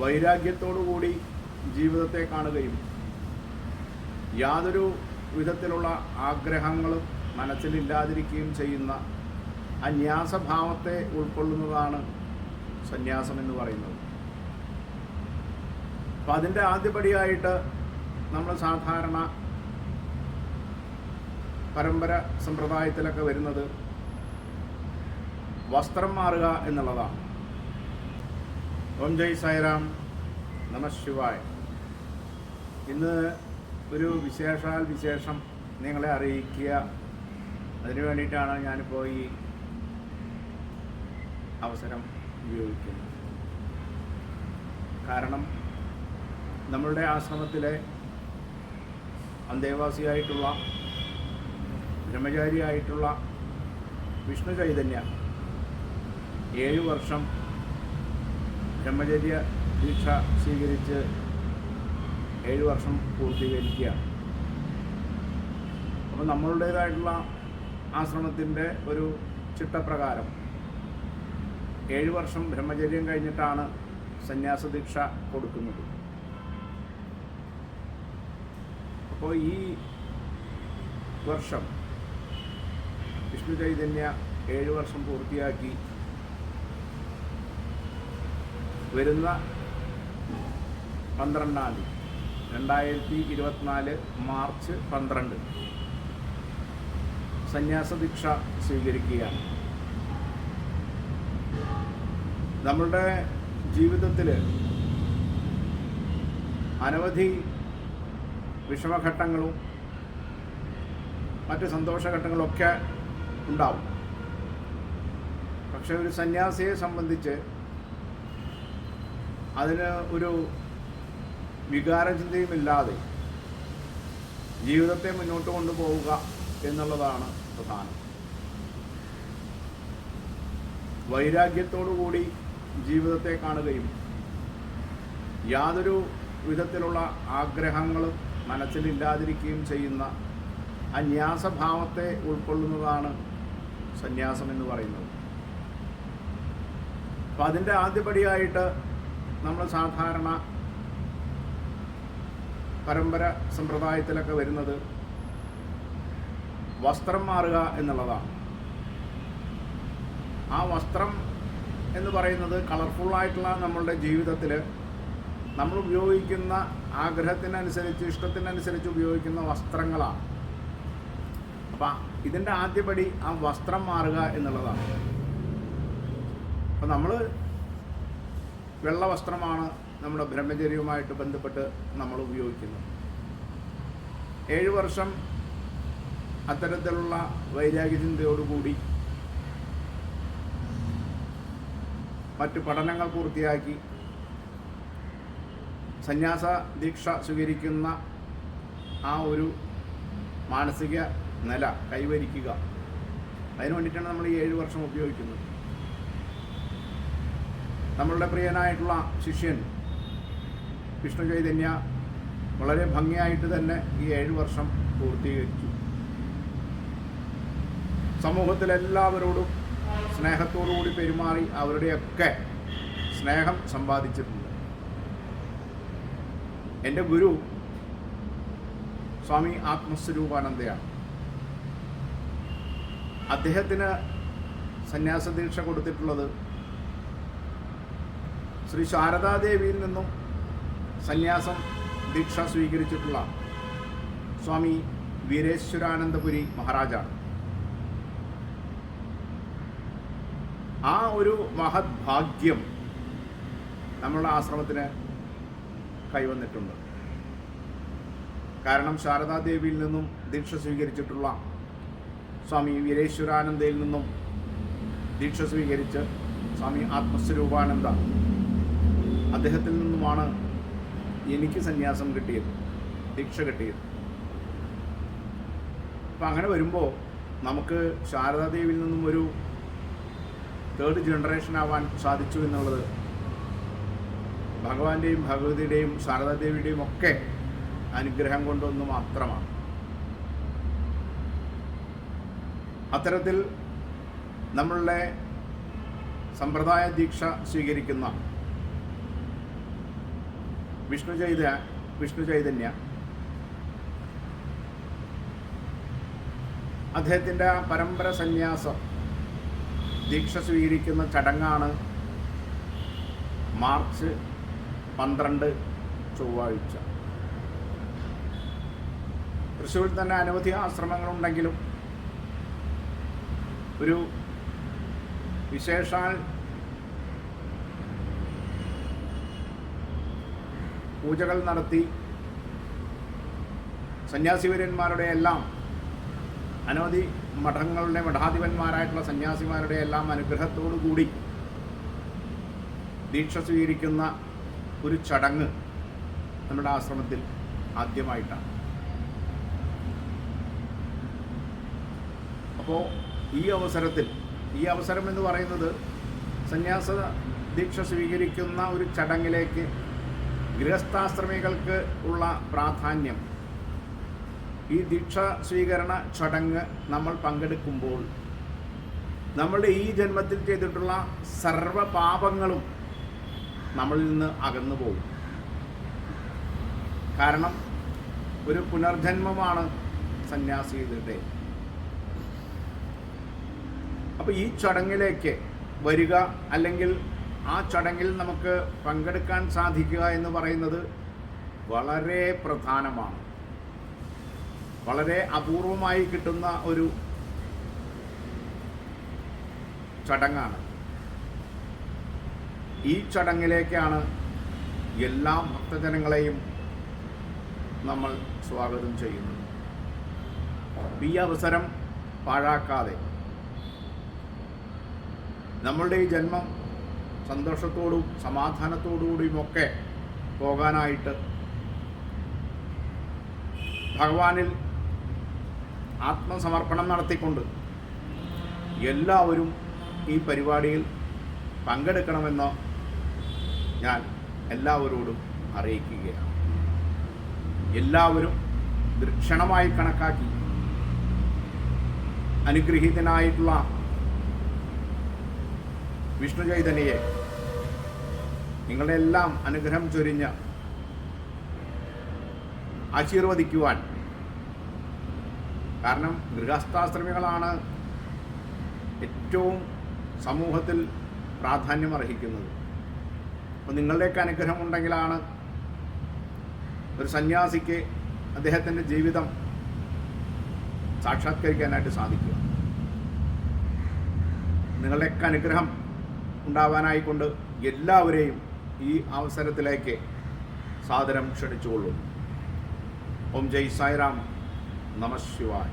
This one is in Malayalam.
വൈരാഗ്യത്തോടു കൂടി ജീവിതത്തെ കാണുകയും യാതൊരു വിധത്തിലുള്ള ആഗ്രഹങ്ങളും മനസ്സിലില്ലാതിരിക്കുകയും ചെയ്യുന്ന അന്യാസഭാവത്തെ ഉൾക്കൊള്ളുന്നതാണ് സന്യാസം എന്ന് പറയുന്നത്. അപ്പം അതിന്റെ ആദ്യപടിയായിട്ട് നമ്മൾ സാധാരണ പരമ്പര സമ്പ്രദായത്തിലൊക്കെ വരുന്നത് വസ്ത്രം മാറുക എന്നുള്ളതാണ്. ഓം ജയ് സായിറാം നമ ശിവായ്. ഇന്ന് ഒരു വിശേഷാൽ വിശേഷം നിങ്ങളെ അറിയിക്കുക. അതിനു വേണ്ടിയിട്ടാണ് ഞാനിപ്പോൾ ഈ അവസരം ഉപയോഗിക്കുന്നത്. കാരണം നമ്മളുടെ ആശ്രമത്തിലെ അന്തേവാസിയായിട്ടുള്ള ബ്രഹ്മചാരിയായിട്ടുള്ള വിഷ്ണു ചൈതന്യ ഏഴു വർഷം ബ്രഹ്മചര്യ ദീക്ഷ സ്വീകരിച്ച് ഏഴ് വർഷം പൂർത്തീകരിക്കുകയാണ് അപ്പോൾ നമ്മളുടേതായിട്ടുള്ള ആശ്രമത്തിന്റെ ഒരു ചിട്ടപ്രകാരം ഏഴ് വർഷം ബ്രഹ്മചര്യം കഴിഞ്ഞിട്ടാണ് സന്യാസ ദീക്ഷ കൊടുക്കുന്നത്. അപ്പോൾ ഈ വർഷം വിഷ്ണു ചൈതന്യ ഏഴ് വർഷം പൂർത്തിയാക്കി വരുന്ന പന്ത്രണ്ടാം തീയതി രണ്ടായിരത്തി ഇരുപത്തിനാല് മാർച്ച് പന്ത്രണ്ട്. സന്യാസ ദീക്ഷ സ്വീകരിക്കുകയാണ്. നമ്മളുടെ ജീവിതത്തിൽ അനവധി വിഷമഘട്ടങ്ങളും മറ്റ് സന്തോഷഘട്ടങ്ങളൊക്കെ ഉണ്ടാവും. പക്ഷെ ഒരു സന്യാസിയെ സംബന്ധിച്ച് അതിന് ഒരു വികാരചിന്തയുമില്ലാതെ ജീവിതത്തെ മുന്നോട്ട് കൊണ്ടുപോവുക എന്നുള്ളതാണ് പ്രധാനം. വൈരാഗ്യത്തോടുകൂടി ജീവിതത്തെ കാണുകയും യാതൊരു വിധത്തിലുള്ള ആഗ്രഹങ്ങളും മനസ്സിലില്ലാതിരിക്കുകയും ചെയ്യുന്ന അന്യാസഭാവത്തെ ഉൾക്കൊള്ളുന്നതാണ് സന്യാസം എന്ന് പറയുന്നത്. അപ്പം അതിന്റെ ആദ്യപടിയായിട്ട് നമ്മൾ സാധാരണ പരമ്പര സമ്പ്രദായത്തിലൊക്കെ വരുന്നത് വസ്ത്രം മാറുക എന്നുള്ളതാണ്. ആ വസ്ത്രം എന്ന് പറയുന്നത് കളർഫുള്ളായിട്ടുള്ള നമ്മളുടെ ജീവിതത്തിൽ നമ്മൾ ഉപയോഗിക്കുന്ന ആഗ്രഹത്തിനനുസരിച്ച് ഇഷ്ടത്തിനനുസരിച്ച് ഉപയോഗിക്കുന്ന വസ്ത്രങ്ങളാണ്. അപ്പം ഇതിന്റെ ആദ്യപടി ആ വസ്ത്രം മാറുക എന്നുള്ളതാണ്. അപ്പം നമ്മൾ വെള്ള വസ്ത്രമാണ് നമ്മുടെ ബ്രഹ്മചര്യവുമായിട്ട് ബന്ധപ്പെട്ട് നമ്മൾ ഉപയോഗിക്കുന്നത്. ഏഴ് വർഷം അത്തരത്തിലുള്ള വൈരാഗ്യചിന്തയോടുകൂടി മറ്റ് പഠനങ്ങൾ പൂർത്തിയാക്കി സന്യാസ ദീക്ഷ സ്വീകരിക്കുന്ന ആ ഒരു മാനസിക നില കൈവരിക്കുക. അതിനു വേണ്ടിയിട്ടാണ് നമ്മൾ ഈ ഏഴ് വർഷം ഉപയോഗിക്കുന്നത്. നമ്മളുടെ പ്രിയനായിട്ടുള്ള ശിഷ്യൻ വിഷ്ണു ചൈതന്യ വളരെ ഭംഗിയായിട്ട് തന്നെ ഈ ഏഴ് വർഷം പൂർത്തീകരിച്ചു. സമൂഹത്തിലെല്ലാവരോടും സ്നേഹത്തോടുകൂടി പെരുമാറി അവരുടെയൊക്കെ സ്നേഹം സമ്പാദിച്ചിട്ടുണ്ട്. എന്റെ ഗുരു സ്വാമി ആത്മസ്വരൂപാനന്ദയാണ്. അദ്ദേഹത്തിന് സന്യാസ ദീക്ഷ കൊടുത്തിട്ടുള്ളത് ശ്രീ ശാരദാദേവിയിൽ നിന്നും സന്യാസം ദീക്ഷ സ്വീകരിച്ചിട്ടുള്ള സ്വാമി വീരേശ്വരാനന്ദപുരി മഹാരാജാണ്. ആ ഒരു മഹത് ഭാഗ്യം നമ്മളുടെ ആശ്രമത്തിന് കൈവന്നിട്ടുണ്ട്. കാരണം ശാരദാദേവിയിൽ നിന്നും ദീക്ഷ സ്വീകരിച്ചിട്ടുള്ള സ്വാമി വീരേശ്വരാനന്ദയിൽ നിന്നും ദീക്ഷ സ്വീകരിച്ച് സ്വാമി ആത്മസ്വരൂപാനന്ദ അദ്ദേഹത്തിൽ നിന്നുമാണ് എനിക്ക് സന്യാസം കിട്ടിയത് ദീക്ഷ കിട്ടിയത്. അപ്പം അങ്ങനെ വരുമ്പോൾ നമുക്ക് ശാരദാദേവിയിൽ നിന്നും ഒരു തേർഡ് ജനറേഷൻ ആവാൻ സാധിച്ചു എന്നുള്ളത് ഭഗവാന്റെയും ഭഗവതിയുടെയും ശാരദാദേവിയുടെയും ഒക്കെ അനുഗ്രഹം കൊണ്ടൊന്ന് മാത്രമാണ്. അത്തരത്തിൽ നമ്മളുടെ സമ്പ്രദായ ദീക്ഷ സ്വീകരിക്കുന്ന വിഷ്ണു ചൈത വിഷ്ണു ചൈതന്യ. അദ്ദേഹത്തിന്റെ പരമ്പര സന്യാസം ദീക്ഷ സ്വീകരിക്കുന്ന ചടങ്ങാണ് മാർച്ച് പന്ത്രണ്ട് ചൊവ്വാഴ്ച. തൃശ്ശൂരിൽ തന്നെ അനവധി ആശ്രമങ്ങളുണ്ടെങ്കിലും ഒരു വിശേഷാൽ പൂജകൾ നടത്തി സന്യാസിവര്യന്മാരുടെ എല്ലാം അനവധി മഠങ്ങളുടെ മഠാധിപന്മാരായിട്ടുള്ള സന്യാസിമാരുടെ എല്ലാം അനുഗ്രഹത്തോടു കൂടി ദീക്ഷ സ്വീകരിക്കുന്ന ഒരു ചടങ്ങ് നമ്മുടെ ആശ്രമത്തിൽ ആദ്യമായിട്ടാണ്. അപ്പോൾ ഈ അവസരത്തിൽ ഈ അവസരം എന്ന് പറയുന്നത് സന്യാസ ദീക്ഷ സ്വീകരിക്കുന്ന ഒരു ചടങ്ങിലേക്ക് ഗൃഹസ്ഥാശ്രമികൾക്ക് ഉള്ള പ്രാധാന്യം. ഈ ദീക്ഷ സ്വീകരണ ചടങ്ങ് നമ്മൾ പങ്കെടുക്കുമ്പോൾ നമ്മളുടെ ഈ ജന്മത്തിൽ ചെയ്തിട്ടുള്ള സർവ പാപങ്ങളും നമ്മളിൽ നിന്ന് അകന്നു പോകും. കാരണം ഒരു പുനർജന്മമാണ് സന്യാസിയുടെ അപ്പോൾ ഈ ചടങ്ങിലേക്ക് വരിക അല്ലെങ്കിൽ ആ ചടങ്ങിൽ നമുക്ക് പങ്കെടുക്കാൻ സാധിക്കുക എന്ന് പറയുന്നത് വളരെ പ്രധാനമാണ്. വളരെ അപൂർവമായി കിട്ടുന്ന ഒരു ചടങ്ങാണ്. ഈ ചടങ്ങിലേക്കാണ് എല്ലാ ഭക്തജനങ്ങളെയും നമ്മൾ സ്വാഗതം ചെയ്യുന്നത്. ഈ അവസരം പാഴാക്കാതെ. നമ്മളുടെ ഈ ജന്മം സന്തോഷത്തോടും സമാധാനത്തോടുകൂടിയുമൊക്കെ പോകാനായിട്ട് ഭഗവാനിൽ ആത്മസമർപ്പണം നടത്തിക്കൊണ്ട് എല്ലാവരും ഈ പരിപാടിയിൽ പങ്കെടുക്കണമെന്ന് ഞാൻ എല്ലാവരോടും അറിയിക്കുകയാണ്. എല്ലാവരും ദൃക്ഷണമായി കണക്കാക്കി അനുഗ്രഹീതനായിട്ടുള്ള വിഷ്ണു ചൈതന്യയെ. നിങ്ങളുടെ എല്ലാം അനുഗ്രഹം ചൊരിഞ്ഞ് ആശീർവദിക്കുവാൻ. കാരണം ഗൃഹസ്ഥാശ്രമികളാണ് ഏറ്റവും സമൂഹത്തിൽ പ്രാധാന്യം അർഹിക്കുന്നത്. അപ്പോൾ നിങ്ങളുടെയൊക്കെ അനുഗ്രഹം ഉണ്ടെങ്കിലാണ് ഒരു സന്യാസിക്ക് അദ്ദേഹത്തിന്റെ ജീവിതം സാക്ഷാത്കരിക്കാനായിട്ട് സാധിക്കുക. നിങ്ങളുടെയൊക്കെ അനുഗ്രഹം ഉണ്ടാവാനായിക്കൊണ്ട് എല്ലാവരെയും ഈ അവസരത്തിലേക്ക് സാദരം ക്ഷണിച്ചുകൊള്ളും ഓം ജയ് സായിറാം. നമ ശിവായ.